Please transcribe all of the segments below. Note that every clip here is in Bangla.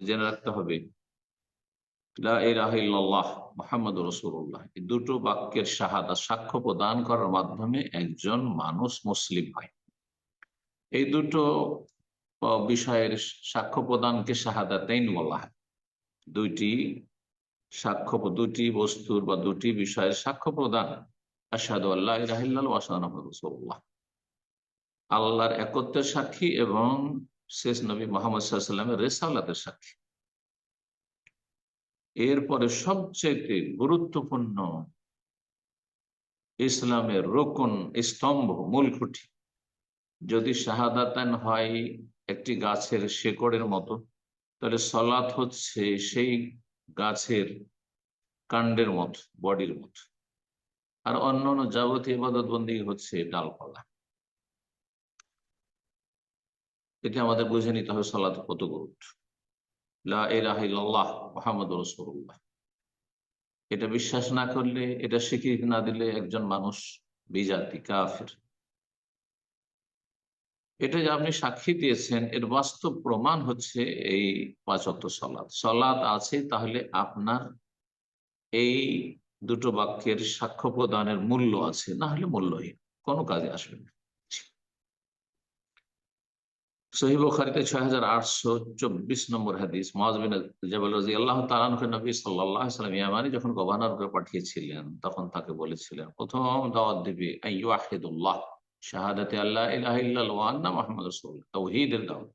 জেনে রাখতে হবে। রসুল্লাহ এই দুটো বাক্যের শাহাদা, সাক্ষ্য প্রদান করার মাধ্যমে একজন মানুষ মুসলিম হয়। এই দুটো বিষয়ের সাক্ষ্য প্রদানকে শাহাদাতাইন বলা হয়। দুইটি সাক্ষ্য দুটি বস্তুর বা দুটি বিষয়ের সাক্ষ্য প্রদান। আসাদু আল্লাহ রাহিল্লাহ ওয়াসান আল্লাহর একত্রের সাক্ষী এবং শেষ নবী মোহাম্মদ সাল্লামের রেসালাতের সাক্ষী। এরপরে সবচেয়ে গুরুত্বপূর্ণ ইসলামের রোকন স্তম্ভ, মূল খুঁটি। যদি শাহাদাতান হয় একটি গাছের শেকড়ের মতো, তাহলে সলাৎ হচ্ছে সেই গাছের কাণ্ডের মতো, বডির মতো। আর অন্য অন্য যাবতীয় ইবাদতবন্দি হচ্ছে ডালপালা। এটি আমাদের বুঝে নিতে হবে সলাৎ কত গুরুত্ব এটা বিশ্বাস না করলে, এটা স্বীকৃতি না দিলে একজন মানুষ বিজাতি, কাফের। এটা যে আপনি সাক্ষী দিয়েছেন, এর বাস্তব প্রমাণ হচ্ছে এই পাঁচত্ব সলাদ সলাদ আছে তাহলে আপনার এই দুটো বাক্যের সাক্ষ্য প্রদানের মূল্য আছে, না হলে মূল্যহীন, কোনো কাজে আসবে না। খারিতে ছয় হাজার আটশো চব্বিশ নম্বর হাদিস। মহাজবিন জবাল রাজি আল্লাহ তালানকে নবী সাল্লাহ সাল্লাম ইয়ামানি যখন পাঠিয়েছিলেন, তখন তাকে বলেছিলেন, প্রথম দাওয়াত দিবে শাহাদাতে আল্লাহ ইলাহ মোহাম্মদ রসুল তৌহিদের দাওয়াত।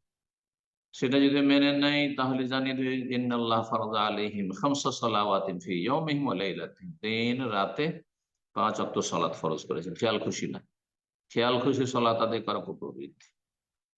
সেটা যদি মেনে নেয়, তাহলে জানিয়ে দেবে, ইন্নাল্লাহ খামসা ফি ইয়াউমিহিম ওয়া দিন রাতে পাঁচ ওয়াক্ত সালাত ফরজ করেছেন। খেয়াল খুশি না? খেয়াল খুশি সালাত আদায় করা প্রবৃত্তি।